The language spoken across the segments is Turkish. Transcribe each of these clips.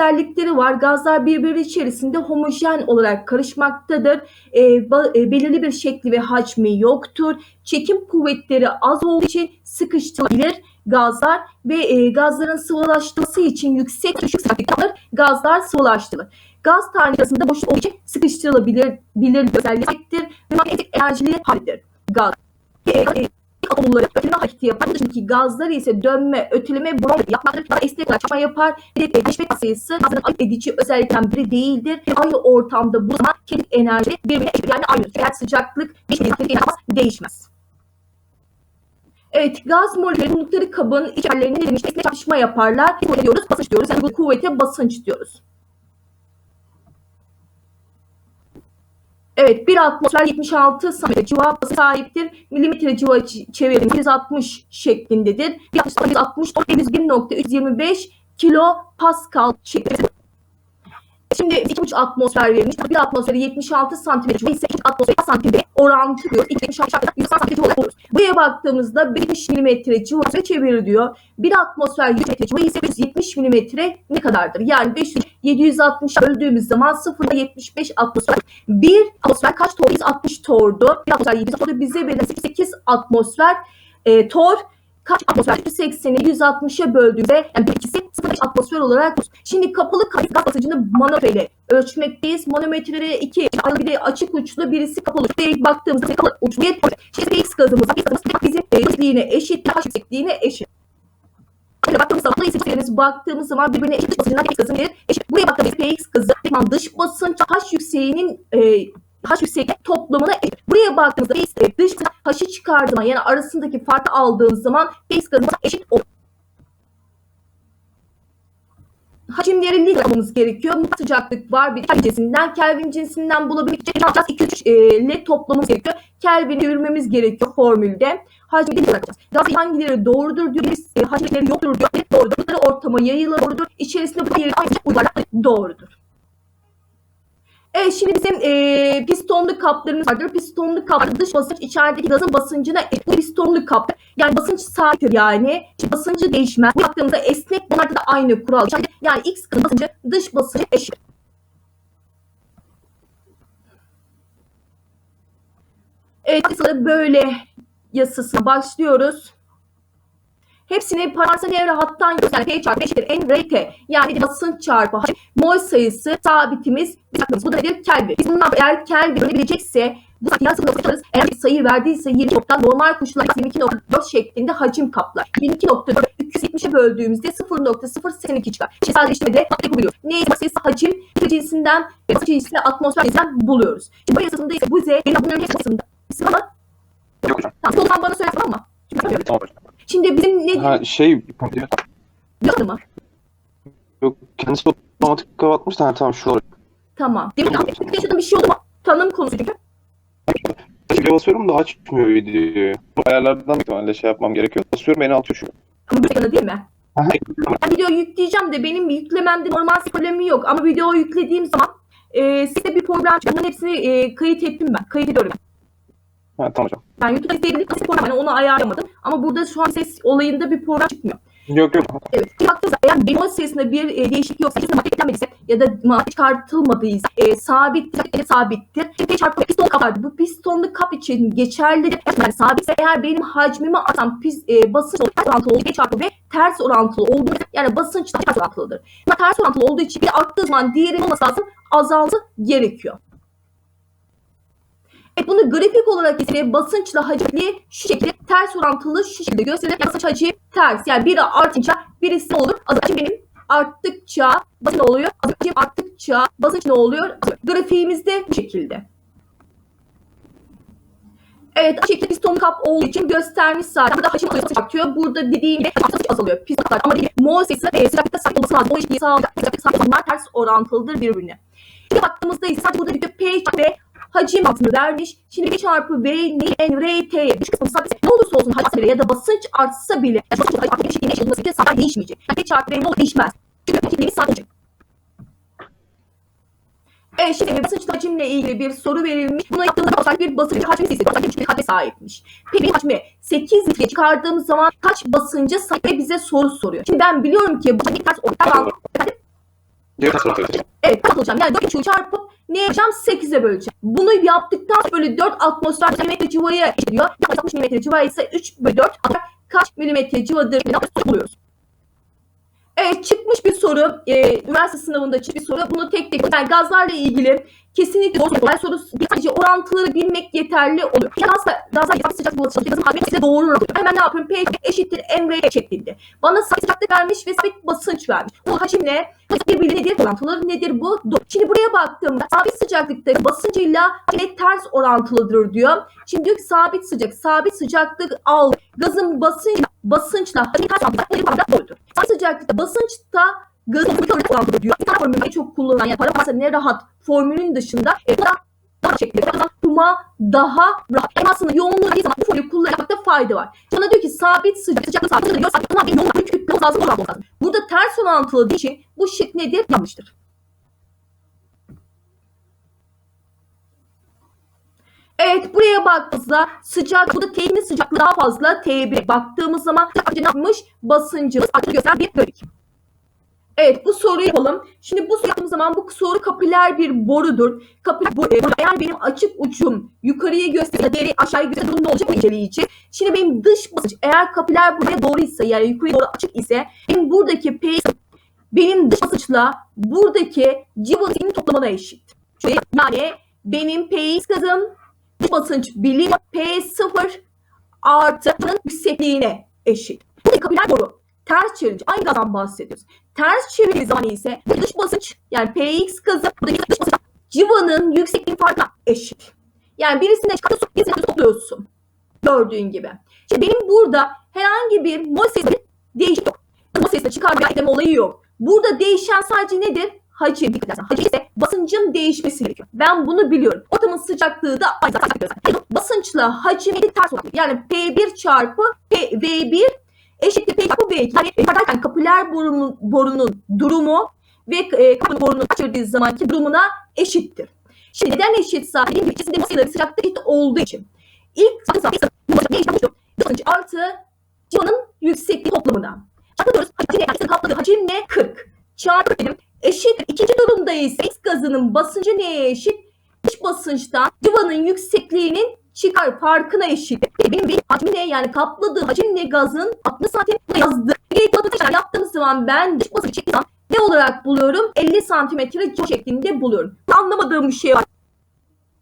özellikleri var. Gazlar birbiri içerisinde homojen olarak karışmaktadır. E, ba- e, belirli bir şekli ve hacmi yoktur. Çekim kuvvetleri az olduğu için sıkıştırılabilir gazlar ve e, gazların sıvılaşması için yüksek düşük sıcaklıkta alır, gazlar sıvılaştırılır. Gaz tanecikasında boşluk olduğu için sıkıştırılabilir bilir özelliktir ve manyetik enerjili halidir. Gaz. E, e, atomları öteleme hareketi yapar. Bu dışındaki gazlar ise dönme, öteleme, brom yapmaktır. Daha esnek olarak çalışma yapar. De değişme sayısı gazların ayırt edici özellikten biri değildir. Aynı ortamda bu zaman kinetik enerji birbirine eşit. Yani aynı. Eğer sıcaklık yapmaz, değişmez. Evet, gaz molekülleri bulundukları kabın içerilerine ne demiştik? Çarpışma yaparlar. Ne diyoruz? Basınç diyoruz. Yani bu kuvvete basınç diyoruz. Evet, bir atmosfer 76 santimetre civa sahiptir. Milimetre civa çevirimi 160 şeklindedir. Bir atmosfer 160 101.325 kilo pascal şeklinde. Şimdi 2,5 atmosfer verilmiş. Bir atmosferi 76 santimetre civa ise 2 atmosferi santimetre orantılıyoruz. 2,76 100 santimetre civa olarak buluruz. Buraya baktığımızda 70 milimetre civa çevirir diyor. Bir atmosfer 100 metre civa ise 170 milimetre ne kadardır? Yani 500 760 böldüğümüz zaman 0.75 atmosfer. Bir atmosfer kaç tordu? 160 tordu. Bir atmosfer 700 tordu. Bize verilen 8 atmosfer e, tor kaç atmosfer? 180'i 160'a böldüğümüzde yani bir ikisi 0.5 atmosfer olarak Şimdi kapalı kayıt gaz basıncını manometreyle ölçmekteyiz. Manometrelere iki arada bir de açık uçlu birisi kapalı uçlu. Direkt baktığımızda kapalı uçlu bir Şimdi X gazımız, bizim yüksekliğine eşit, H yüksekliğine eşit. Şöyle baktığımız zaman sayımız baktığımız zaman birbirine eşit dış basıncından X gazı verir. Eşit. Buraya baktığımız PX gazı dış basınç H yükseğinin e, H yüksekliği toplamına eşit. Buraya baktığımızda PX e, dış H'ı çıkardığımız zaman yani arasındaki farkı aldığımız zaman PX gazımız eşit olur. hacimleri litre almamız gerekiyor. Sıcaklık var bir cinsinden. Kelvin cinsinden bulabilmek için ne yapacağız? 2-3 e, ile toplamamız gerekiyor. Kelvin'i çevirmemiz gerekiyor formülde. Hacmi litre bırakacağız. Gaz hangileri doğrudur diyor. Biz e, hacimleri yoktur diyor. Ne doğrudur. Ortama yayılır doğrudur. İçerisinde bu yeri aynı uygularlar doğrudur. Evet şimdi bizim e, pistonlu kaplarımız vardır. Pistonlu kaplar dış basınç içerideki gazın basıncına. Bu pistonlu kap. Yani basınç sabittir yani. Şimdi basıncı değişmez. Bu yaptığımızda esnek bunlarda da aynı kural. Yani, yani X basıncı dış basıncı eşit. Evet böyle yasasına başlıyoruz. Hepsini parantez evre hattan yani P çarpı eşittir N RT. Yani basınç çarpı hacim. Mol sayısı sabitimiz. Biz bu da nedir? Kelvin. Biz bundan eğer Kelvin ölebilecekse bu sayıyı nasıl noktalarız? Eğer bir sayı verdiyse 20 nokta normal koşullar 22.4 şeklinde hacim kaplar. 22.4 370'e böldüğümüzde 0.082 çıkar. Şimdi sadeleştirmede yapabiliyoruz. Neyse sayısı hacim cinsinden basınç cinsinden atmosfer cinsinden buluyoruz. Şimdi bu yasasında ise bu Z bunların hepsinde. İsim ama Yok hocam. tamam. O zaman bana söyle tamam mı? Şimdi, Tamam hocam. Şimdi bizim ne Ha şey Yok mu? yok kendisi otomatik kapatmış da ha, tamam şu olarak. Tamam. Demin de yaşadığım bir şey oldu mu? Tanım konusu çünkü. Şuraya basıyorum da açmıyor videoyu. Bu ayarlardan ihtimalle şey yapmam gerekiyor. Basıyorum beni atıyor şu. Ama bir ekranı değil mi? Aha, Ben video yükleyeceğim de benim yüklememde normal problemi yok. Ama video yüklediğim zaman e, size bir problem çıkıyor. Bunların hepsini e, kayıt ettim ben. Kayıt ediyorum. Ha, tamam hocam. Ben YouTube'da izleyebildim. Nasıl problem? Yani onu ayarlamadım. Ama burada şu an ses olayında bir problem çıkmıyor. Yok yok. Evet. Bir baktığınızda eğer bemol sayısında bir e, değişiklik yoksa, hiçbir madde eklenmediyse ya da madde çıkartılmadıysa e, sabit, e, sabittir. P çarpı piston kap vardı. Bu pistonlu kap için geçerlidir. Yani sabitse eğer benim hacmimi artan pis, e, basınç ters orantılı olduğu çarpı V ters orantılı olduğu yani basınç da ters orantılıdır. Ama ters orantılı olduğu için bir arttığı zaman diğeri olması lazım azaltı gerekiyor. Evet bunu grafik olarak ise basınçla hacimli şu şekilde ters orantılı şu şekilde gösterir. Yani basınç hacim ters. Yani biri artınca birisi olur? Hacim benim arttıkça basınç ne oluyor? Hacim arttıkça basınç ne oluyor? Grafiğimizde bu şekilde. Evet bu şekilde piston kap olduğu için göstermiş zaten. Burada hacim basınç artıyor. Burada dediğimde basınç azalıyor. Piston kap ama dediğim mol sayısı e, sıcaklıkta sabit olması lazım. O ilişkiyi sağlayacak. Sıcaklık sabit olanlar ters orantılıdır birbirine. Şimdi baktığımızda ise burada bir de P ve hacim altını vermiş. Şimdi 1 çarpı V ne N R T'ye düşük kısmı sabit. Ne olursa olsun hacim ya da basınç artsa bile yani basınç artık eşitliğine eşit olması bile sabit değişmeyecek. Yani 1 çarpı V ne olur değişmez. Çünkü eşitliğimiz sabit olacak. Evet şimdi basınç hacimle ilgili bir soru verilmiş. Buna yaptığımızda basınç bir basınç hacmi ise basınç bir hacme sahipmiş. Peki hacmi 8 litre çıkardığımız zaman kaç basınca sahip ve bize soru soruyor. Şimdi ben biliyorum ki bu hacmi ters ortak ters. Evet kaç alacağım? Yani 4 çarpıp ne yapacağım? 8'e böleceğim. Bunu yaptıktan sonra böyle 4 atmosfer milimetre civaya eşitliyor. 60 milimetre civa ise 3 bölü 4 atmosfer kaç milimetre civadır? Buluyoruz. Evet çıkmış bir soru. Ee, üniversite sınavında çıkmış bir soru. Bunu tek tek yani gazlarla ilgili kesinlikle doğru soru. Sadece orantıları bilmek yeterli oluyor. Gazla, gazlar yapı sıcak bulaşıcı gazın hacmi size doğru oluyor. Hemen ne yapıyorum? P eşittir emre şeklinde. Bana sıcaklık vermiş ve sabit basınç vermiş. Bu hacimle birbiri nedir? Orantıları nedir bu? Doğru. Şimdi buraya baktığımda sabit sıcaklıkta basıncıyla yine ters orantılıdır diyor. Şimdi diyor ki sabit sıcak, sabit sıcaklık al. Gazın basınç, basınçla hacmi ters orantılıdır. Sabit sıcaklıkta basınçta gazın bir orantılı diyor. Bir formülü çok kullanılan yani para varsa ne rahat formülün dışında e, daha daha şekilde. Kuma daha rahat. Yani aslında yoğunluğu değil zaman bu formülü kullanmakta fayda var. Bana diyor ki sabit sıcak, sıcaklık sabit diyor. Sabit ama bir yoğunluğu bir kütle lazım orantılı lazım. Burada ters orantılı için bu şık nedir? Yanlıştır. Evet buraya baktığımızda sıcak, burada T'nin sıcaklığı daha fazla T1'e baktığımız zaman ne yapmış? Basıncımız artık gösteren bir bölük. Evet bu soruyu yapalım. Şimdi bu soru yaptığımız zaman bu soru kapiler bir borudur. Kapiler boru, eğer benim açık ucum yukarıya gösterirse değeri aşağıya gösterirse ne olacak bu inceleyici. Şimdi benim dış basınç eğer kapiler buraya doğruysa yani yukarıya doğru açık ise benim buradaki P benim dış basınçla buradaki civatinin toplamına eşit. Yani benim Px gazım dış basınç bilim P0 artı yüksekliğine eşit. Bu kapiler boru. Ters çevirince aynı gazdan bahsediyoruz. Ters çevirdiği zaman ise dış basınç yani Px gazı buradaki dış basınç civanın yüksekliği farkına eşit. Yani birisine çıkartıyorsun, birisine topluyorsun. Gördüğün gibi. Şimdi benim burada herhangi bir mol sayısı değişik yok. Mol sayısında çıkarma ekleme olayı yok. Burada değişen sadece nedir? Hacim. Dikkat. Hacim ise basıncın değişmesi gerekiyor. Ben bunu biliyorum. Ortamın sıcaklığı da aynı zaten. Basınçla hacim ters olarak. Yani P1 çarpı P, V1 eşittir P çarpı V2. Yani yukarıdayken kapüler borunun, borunun durumu ve e, kapı borunun kaçırdığı zamanki durumuna eşittir. Şimdi neden eşit sadece? Dediğim gibi ikisinde sayıları sıcaklık eşit olduğu için. İlk sıcaklık sayısı ne eşitmiştir? Basınç artı civanın yüksekliği toplamına. Çarpıyoruz. Hacim ne? Kapladığı hacim ne? 40. Çarpı dedim. Eşit. İkinci durumda ise X gazının basıncı neye eşit? Dış basınçtan civanın yüksekliğinin çıkar farkına eşit. Benim bir hacmi ne? Yani kapladığı hacim ne gazın 60 santim yazdı. Bir kapatıcı yaptığımız zaman ben çektiğim zaman ne olarak buluyorum? 50 santimetre şeklinde buluyorum. Anlamadığım bir şey var.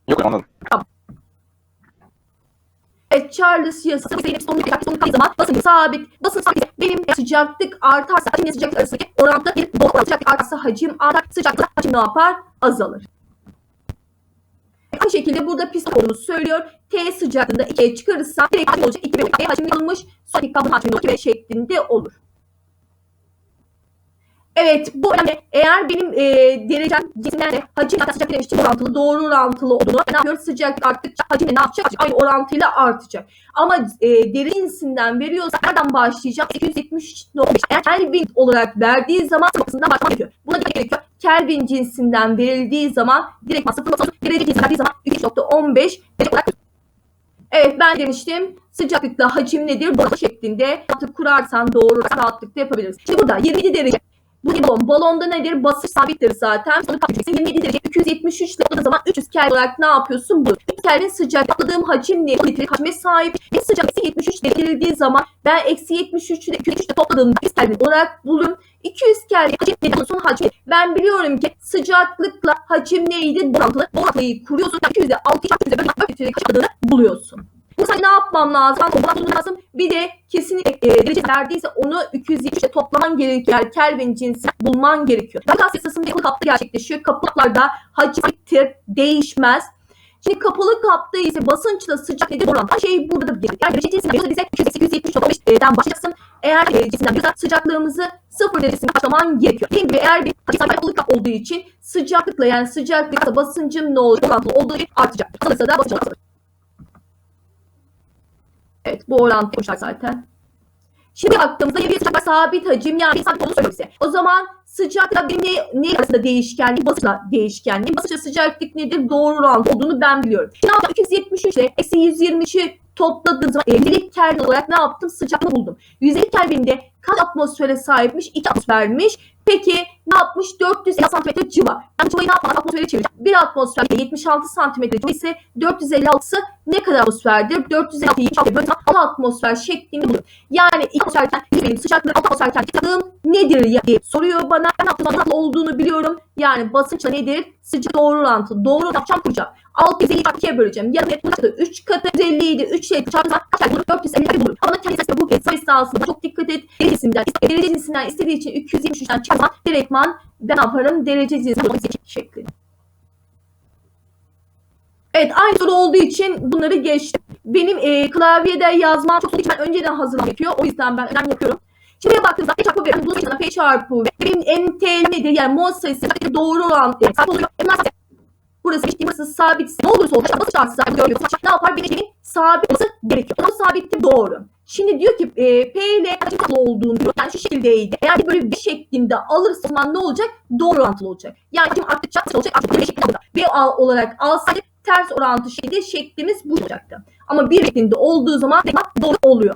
Yok anladım. Evet, Charles yasası benim sonunu bir sonunu kaldığı zaman basınç sabit. Basınç sabit. Benim sıcaklık artarsa hacimle sıcaklık arasındaki orantıda bir doğru sıcaklık artarsa hacim artar. Sıcaklık hacim ne yapar? Azalır. Aynı şekilde burada pist konunu söylüyor. T sıcaklığında 2'ye çıkarırsa direkt hacim olacak. 2 ve 2 hacim yapılmış. Son iki kabın hacmi 2 şeklinde olur. Evet bu önemli. Eğer benim e, derecem cisimlerle hacim hatta sıcaklık eşit orantılı doğru orantılı olduğunu ne yapıyor? Sıcaklık arttıkça hacim de ne yapacak? Aynı orantıyla artacak. Ama e, deri cinsinden veriyorsa nereden başlayacak? 873.5 eğer Kelvin olarak verdiği zaman sıfırından başlamak gerekiyor. Buna dikkat gerekiyor. Kelvin cinsinden verildiği zaman direkt sıfır derece cinsinden zaman 3.15 derece olarak Evet ben demiştim sıcaklıkla hacim nedir? Boru şeklinde artık kurarsan doğru rahatlıkla yapabiliriz. Şimdi burada 27 derece bu balon. Balonda nedir? Basınç sabittir zaten. Sonra patlayacaksın. 27 derece 273 ile zaman 300 Kelvin olarak ne yapıyorsun? Bu. 300 Kelvin sıcak. Atladığım hacim ne? Litre hacme sahip. Ve sıcak eksi 73 derece verildiği zaman ben eksi 73 ile 203 ile topladığımda 100 Kelvin olarak bulurum. 200 Kelvin hacim? Son hacmi. Ben biliyorum ki sıcaklıkla hacim neydi? Orantılı. Orantıyı kuruyorsun. Yani 200'de 6 çarpı 100'de böyle ötürü kaçırdığını buluyorsun. Bu sefer ne yapmam lazım? Toplamam lazım. Bir de kesinlikle e, derece verdiyse onu 270'e toplaman gerekiyor. Yani Kelvin cinsi bulman gerekiyor. Yasasında kapalı kapta gerçekleşiyor. Kapaklarda hacimdir, değişmez. Şimdi kapalı kapta ise basınçla sıcak nedir oran? Şey burada da gelir. Yani derece cinsinden biliyorsa bize 270.5'den başlayacaksın. Eğer e, cinsinden biliyorsa sıcaklığımızı sıfır derecesine başlaman gerekiyor. Dediğim gibi eğer bir kapalı kap olduğu için sıcaklıkla yani sıcaklıkla basıncım ne olur? Orantılı olduğu için artacak. Kalırsa da basınç azalır. Evet bu orantı koşar zaten. Şimdi baktığımızda bir sıcaklık sabit hacim yani bir sabit olduğunu söylüyor. O zaman sıcaklıkla bir ne, ne arasında değişkenliği basınçla değişkenliği. Basınçla sıcaklık nedir? Doğru orantı olduğunu ben biliyorum. Şimdi ne yapacağım? 273 ile eksi 123'ü topladığım zaman 50 Kelvin olarak ne yaptım? Sıcaklığı buldum. 150 Kelvin'de kaç atmosfere sahipmiş? 2 atmosfermiş. Peki ne yapmış? 450 santimetre civa. Ben civayı ne yapmam? Atmosfere çevireceğim. Bir atmosfer 76 santimetre civa ise 456'sı ne kadar atmosferdir? 456'yı 76 bölü 6 atmosfer şeklinde bulur. Yani ilk atmosferken yüzeyin sıcaklığı 6 atmosferken sıcaklığım nedir diye soruyor bana. Ben atmosfer olduğunu biliyorum. Yani basınçla nedir? Sıcak doğru orantı. Doğru yapacağım kuracağım. 650'yi 2'ye böleceğim. Yarım et bulacakta 3 katı 150 idi. 3 şey çarpı kaç bulur? 450 bulur. Ama kendi sayısı bu sayısı aslında çok dikkat et. Derecesinden, derece cinsinden istediği için 373'ten çarpma direktman ben yaparım? Derece cinsinden şeklinde. Evet aynı soru olduğu için bunları geçtim. Benim e, klavyede yazmam çok zor. Ben önceden hazırlamam gerekiyor. O yüzden ben önem yapıyorum. Şimdi baktığımızda P çarpı V. Yani bu sayısına P çarpı V. Benim MT nedir? Yani mol sayısı doğru olan e, sahip oluyor. Bunlar zaten Burası eşit burası sabit. Ne olursa olsun artısı sabit görüyorsun. Ne yapar? Bileşenin sabit olması gerekiyor. O sabittir doğru. Şimdi diyor ki e, P ile olduğunu diyor. Yani şu şekildeydi. Eğer böyle bir şeklinde alırsa o zaman ne olacak? Doğru orantılı olacak. Yani kim arttıkça olacak? Artık bir şeklinde alacak. V al- olarak alsaydık ters orantı şekilde şeklimiz bu olacaktı. Ama bir şeklinde olduğu zaman doğru oluyor.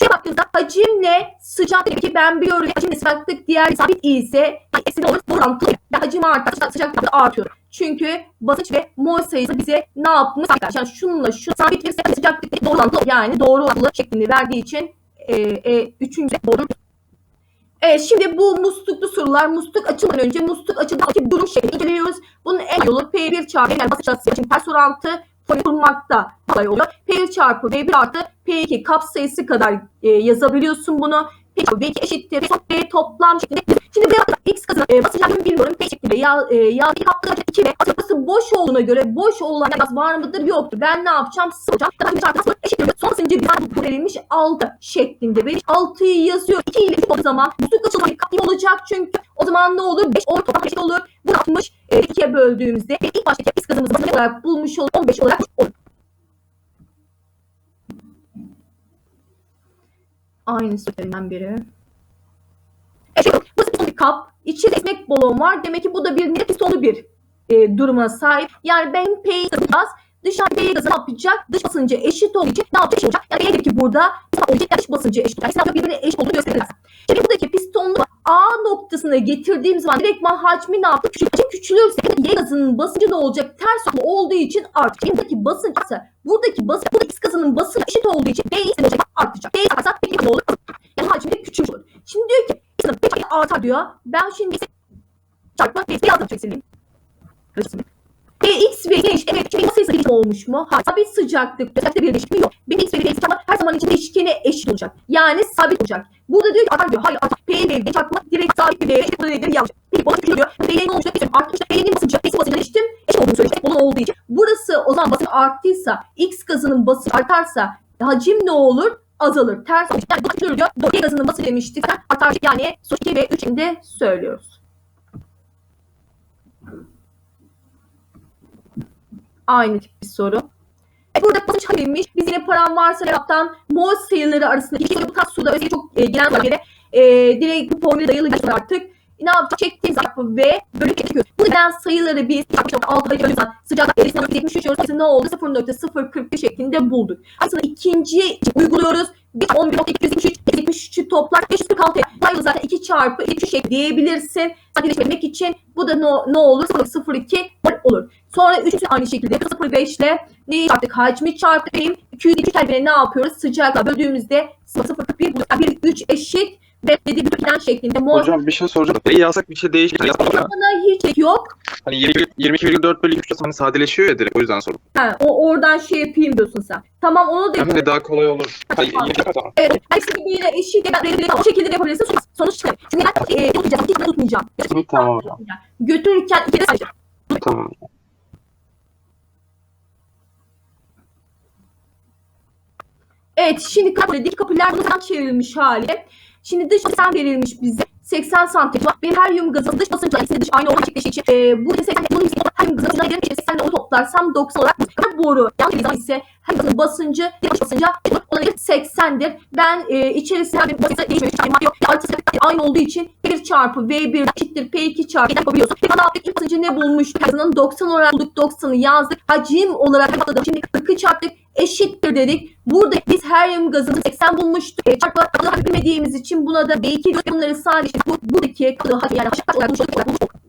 Şöyle baktığımızda hacimle sıcaklık ki ben biliyorum hacimle sıcaklık diğer sabit ise yani eksi olur orantılı. Hacim artarsa sıcaklık artıyor. Çünkü basınç ve mol sayısı bize ne yapmış? Yani şununla şu sabit ve sıcaklık doğru orantılı yani doğru orantılı şeklinde verdiği için e, e, üçüncü doğru. Evet şimdi bu musluklu sorular musluk açılmadan önce musluk açıldığındaki durum şeklini inceliyoruz. Bunun en yolu P1 çarpı yani basınç açısı için ters orantı kurmakta kolay oluyor. P1 çarpı V1 artı P2 kap sayısı kadar e, yazabiliyorsun bunu. P çarpı V2 eşittir. V toplam şeklinde. Şimdi bir X kazanı e, basınç hacmini bilmiyorum. P şeklinde ya, e, ya bir kaplı 2 ve burası boş olduğuna göre boş olan gaz var mıdır yoktur. Ben ne yapacağım? Sıfır. Daha bir çarpı sıfır eşittir. Sonrasında bir bu verilmiş 6 şeklinde. Ve 6'yı yazıyor. 2 ile 3 olduğu zaman musluk açılma kaplı olacak çünkü o zaman ne olur? 5 olur toplam eşit olur. Bunu 60 e, 2'ye böldüğümüzde ilk baştaki X kazımızı basınç olarak bulmuş olur. 15 olarak olur. Aynı söylenen biri. Evet, şöyle, bu piston bir kap. İçinde ekmek balon var. Demek ki bu da bir ne pistonlu bir e, duruma sahip. Yani ben P'yi yapacağız. Dışarı gazı ne yapacak? Dış basıncı eşit olduğu için ne yapacak? Olacak. Yani B'deki burada olacak dış basıncı eşit olacak. Yani birbirine eşit olduğunu gösteririz. Şimdi buradaki pistonlu A noktasına getirdiğim zaman direktman hacmi ne yaptı? Hacim küçülürse Y gazının basıncı ne olacak? Ters olduğu için artacak. Buradaki basınç artsa buradaki basınç, buradaki X gazının basıncı eşit olduğu için B ise ne olacak? Artacak. B artarsa peki ne olur? Yani hacmi olur. Şimdi diyor ki X'in artar diyor. Ben şimdi çarpma B'si yazdım çok sileyim. Karıştırmayayım. E, X ve eşit. Evet çünkü sayısı eşit olmuş mu? Hayır. Sabit sıcaklık. Sıcaklıkta bir değişikliği yok. Benim X ve ama her zaman için değişkene eşit olacak. Yani sabit olacak. Burada diyor ki artar diyor. Hayır artar. P ile Y çarpma direkt sabit bir değere eşit. Burada nedir? Yanlış. Peki bana küçülüyor. P ile ne olacak? Artmışta P'nin basıncı. X'in basıncı eşittim. Eşit olduğunu söylüyor. Bunun olduğu için. Burası o zaman basınç arttıysa X gazının basıncı artarsa hacim ne olur? azalır. Ters. Yani bu diyor. Y gazının basıncı demiştik. Artar yani sonuç 2 ve 3'ünde söylüyoruz. Aynı tip bir soru. E, burada basınç verilmiş. Biz yine param varsa yaptan mol sayıları arasındaki ilişki bu tarz suda özellikle çok e, giren bir yere e, direkt bu formüle dayalı geçiyor artık. Ne yapacak? Çektiğimiz zarfı ve bölü çekiyor. Bu neden sayıları biz 6 bölü sıcaklık erisinde 73 sayısı ne oldu? 0.041 şeklinde bulduk. Aslında ikinci uyguluyoruz. 1 11.273 73'ü toplar 546'ya. Sayılı zaten 2 çarpı 73 şey diyebilirsin. Sadeleştirmek için bu da ne, ne olur? 0.02 olur. Sonra üçüncü aynı şekilde 0.5 ile neyi çarptık? Hacmi çarptık. 202 terbiyene ne yapıyoruz? Sıcakla böldüğümüzde 0.01 bu 1 3 eşit ve dedi bir plan şeklinde mol. Hocam bir şey soracağım. Neyi yazsak bir şey. Yazsak Bana hiç yok. Hani 20 22,4 bölü 3 hani sadeleşiyor ya direkt o yüzden sordum. Ha, o oradan şey yapayım diyorsun sen. Tamam onu da Hem de daha kolay olur. Hayır, Tamam. Evet, hepsi birbirine eşit. Ben böyle o şekilde de yapabilirsin. Sonuç, çıkar. Çünkü ben e, tutmayacağım. Tutmayacağım. Tamam hocam. Götürürken iki de. Tamam. Evet, şimdi kapı dik kapılar buradan çevrilmiş hali. Şimdi dış basınç verilmiş bize. 80 santim. Benim her yum gazın dış basıncı ikisi dış aynı olan çiftleşi için. E, bu 80 bunun için her yum gazın içine girelim. 80 ile onu toplarsam 90 olarak bu boru. Yanlış bir ise gazın basıncı basınca olabilir 80'dir. Ben e, içerisinde bir basıncı değişmemiş. Yani madde yok. Artı sıcaklık aynı olduğu için 1 çarpı V1 eşittir P2 çarpı yapabiliyorsun. Ne yaptık? İlk basıncı ne bulmuş? Gazının 90 olarak bulduk. 90'ı yazdık. Hacim olarak hesapladık. Şimdi 40'ı çarptık. Eşittir dedik. Burada biz helyum gazını 80 bulmuştuk. E, çarpı kalığı bilmediğimiz için buna da B2 diyoruz. Bunları sadece bu, buradaki yani olarak bulmuş olduk. olarak bulmuş olduk.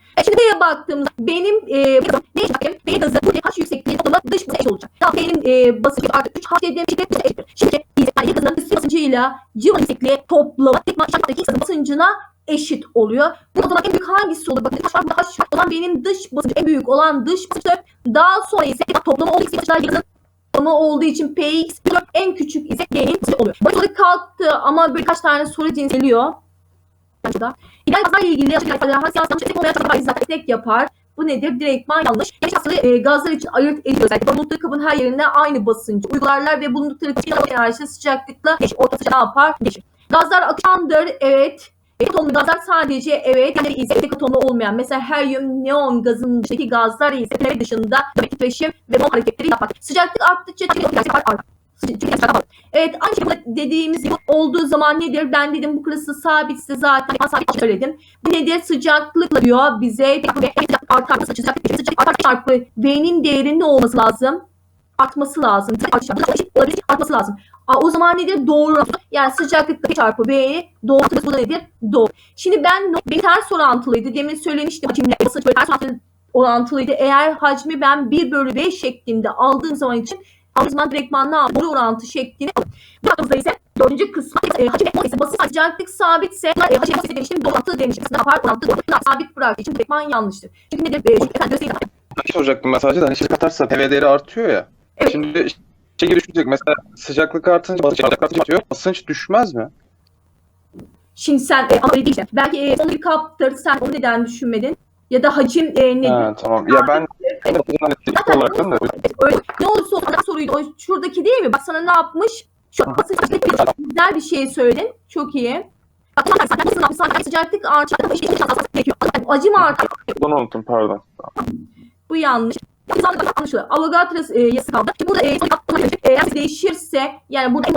E şimdi B'ye baktığımızda benim e, ne bakayım? B gazı bu H yüksekliği toplamda dış basınç olacak. Tamam benim e, basıncı artık 3 H dediğim şey dış eşittir. Şimdi yani gazın dış basıncıyla civa yüksekliği toplamı tek başına basıncına eşit oluyor. Bu zaman en büyük hangisi olur? Bakın H var burada H var. O zaman benim dış basıncı en büyük olan dış basınç daha sonra ise toplamı olduğu için gazın toplamı olduğu için Px en küçük ise G'nin oluyor. Soru kalktı ama birkaç tane soru cinsi Burada. İdeal gazlarla ilgili açık ifade yanlış yanlış tek olmayan çok zaten tek yapar. Bu nedir? Direktman yanlış. Yani aslında e, gazlar için ayırt ediyor. Özellikle bulundukları kabın her yerine aynı basıncı uygularlar ve bulundukları kabın enerjisi sıcaklıkla değişir. Orta sıcak ne yapar? Değişir. Gazlar akışkandır. Evet. Atomlu gazlar sadece evet yani ise tek atomlu olmayan mesela helyum, neon gazın dışındaki gazlar ise dışında titreşim ve mol hareketleri yapar. Sıcaklık arttıkça titreşim artar. Sıcaklık artar. Evet aynı şekilde dediğimiz gibi olduğu zaman nedir? Ben dedim bu kırısı sabitse zaten ben sabit söyledim. Bu nedir? Sıcaklıkla diyor bize sıcaklık artar. Sıcaklık, sıcaklık artar çarpı V'nin değerinin ne olması lazım? Artması lazım. Artması lazım. O zaman nedir? Doğru. Yani sıcaklık çarpı V'ye doğru. Bu da nedir? Doğru. Şimdi ben bir ters orantılıydı. Demin söylemiştim. Hacimle ters orantılı- orantılıydı. Eğer hacmi ben 1 bölü 5 şeklinde aldığım zaman için aldığım zaman direktman ne yapayım? Doğru orantı şeklini alayım. Bu hakkımızda ise dördüncü kısmı e, hacim ve ise basınç sıcaklık sabitse e, hacim basit demiştim. Doğru orantı demiştim. Ne yapar? Orantı. Bunlar sabit bıraktığı için direktman yanlıştır. Çünkü nedir? E, çünkü efendim göstereyim. Bir şey soracaktım ben sadece de hani şey katarsa PV değeri artıyor ya. Evet. Şimdi şey düşünecek mesela sıcaklık artınca basınç artıyor. Basınç düşmez mi? Şimdi sen e, ama öyle değil işte. Belki e, onu bir kaptır. Sen onu neden düşünmedin? Ya da hacim e, nedir? Ha, tamam. Ya ben Zaten olarak da Öyle, ne olursa olsun ana soruydu. O şuradaki değil mi? Bak sana ne yapmış? Şu güzel bir şey söyledin. Çok iyi. Bak nasıl yapmışsın? Sen sıcaklık şey gerekiyor. Acım artıyor. bunu unuttum pardon. Bu yanlış. Zaten anlaşılıyor. Avogadro e, yası kaldı. Burada e, e, eğer değişirse yani burada en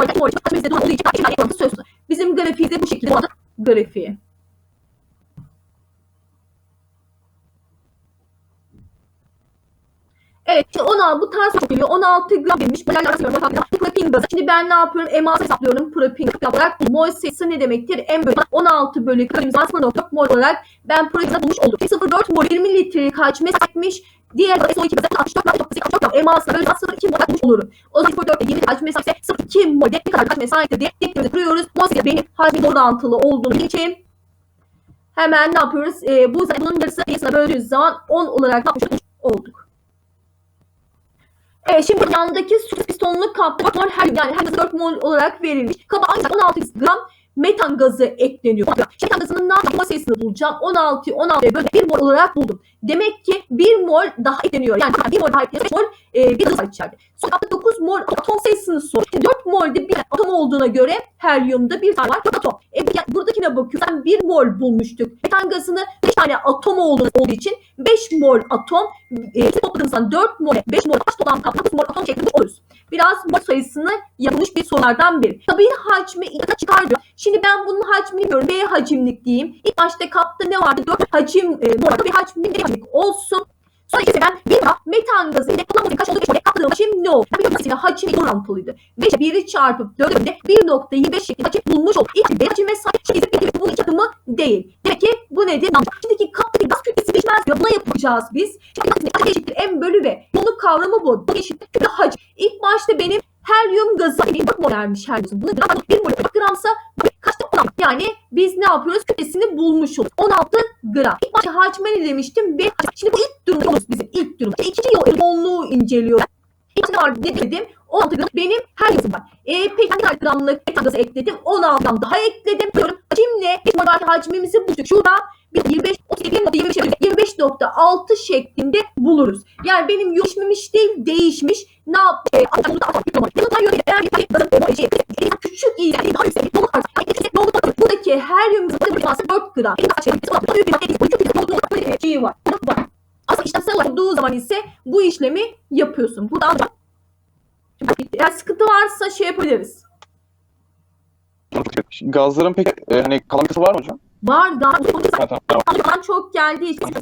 en. Bizim grafiği de bu şekilde. Grafiği. Evet, şimdi 16 bu ters çok geliyor. 16 gram demiş. Arasıyorum. Propin gazı. Şimdi ben ne yapıyorum? EMA hesaplıyorum. Propin olarak mol sayısı ne demektir? M bölü 16 bölü 40 0.4 mol olarak ben propin bulmuş oldum. 0.4 mol 20 litre hacme sahipmiş. Diğer SO2 gazı 64 gram 64 gram EMA'sına böyle 0.2 mol bulmuş olurum. O zaman 0.4 20 hacme sahipse 0.2 mol ne kadar hacme sahiptir diye denklemini kuruyoruz. Mol sayısı benim hacmi orantılı olduğunu için hemen ne yapıyoruz? Ee, bu bunun yarısı yarısına böldüğümüz zaman 10 olarak ne yapmış olduk. Evet şimdi yanındaki su pistonlu kapta 4 mol her yani her gazı 4 mol olarak verilmiş. Kaba ancak 16 gram metan gazı ekleniyor. Şimdi metan gazının ne? Mol sayısını bulacağım. 16 16 böyle 1 mol olarak buldum. Demek ki 1 mol daha ekleniyor. Yani 1 mol daha ekleniyor. 5 mol e, bir gaz var içeride. Son kapta 9 mol atom sayısını sor. Şimdi 4 molde bir atom olduğuna göre helyumda bir tane var. 4 atom. E, yani buradakine bakıyorsan 1 mol bulmuştuk. Metan gazını 5 tane atom olduğu, olduğu için 5 mol atom e, topladığımızdan 4 mol 5 mol toplam kapta 9 mol atom şeklinde oluruz. Biraz mol sayısını yapılmış bir sorulardan biri. Tabii hacmi ilk çıkardı. Şimdi ben bunun hacmini bilmiyorum. B hacimlik diyeyim. İlk başta kapta ne vardı? 4 hacim e, molda bir hacmi bir hacimlik olsun. Sonra ise ben bir daha metan gazı ile kullanmadığım kaç olduğu için kaptığım hacim ne oldu? Biliyorum mesela hacim orantılıydı. 5'e 1'i çarpıp 4'e 1.25 şeklinde hacim bulmuş olduk. İlk B hacime sahip. Şimdi bildiğimiz bunun iki adımı değil. Demek ki bu nedir? Şimdiki kaptaki gaz değişmez diyor. Buna yapacağız biz. Şimdi kütlesi eşittir M bölü V. Bunun kavramı bu. Bu eşittir kütle hacim. İlk başta benim helyum gazı bir mol vermiş helyum. Bunu gram, bir mol gramsa kaçta gram? Yani biz ne yapıyoruz? Kütlesini bulmuş olduk. 16 gram. İlk başta hacme ne demiştim? Bir hacim. Şimdi bu ilk durumumuz bizim ilk durum. İşte ikinci yol yoğunluğu inceliyor. İlk ne var dedim. 16 gram benim her yazım var. E, peki kadar gramlık gazı ekledim? 16 gram daha ekledim. Diyorum. Hacimle hacmimizi bulduk. Şurada bir 25, 25, 25.6 şeklinde buluruz. Yani benim yoğuşmamış değil değişmiş. Ne yap? Bunu da atalım. Yanıtan yönü eğer bir tane gazın e, şey, küçük yani daha yüksek. Yani. Buradaki her bakın 4 gram. Şey? Şey var. Aslında işlemsel olduğu zaman ise bu işlemi yapıyorsun. Burada alacağım. Eğer sıkıntı varsa şey yapabiliriz. Gazların peki e, hani kalıntısı var mı hocam? Var. Falan çok geldiği için.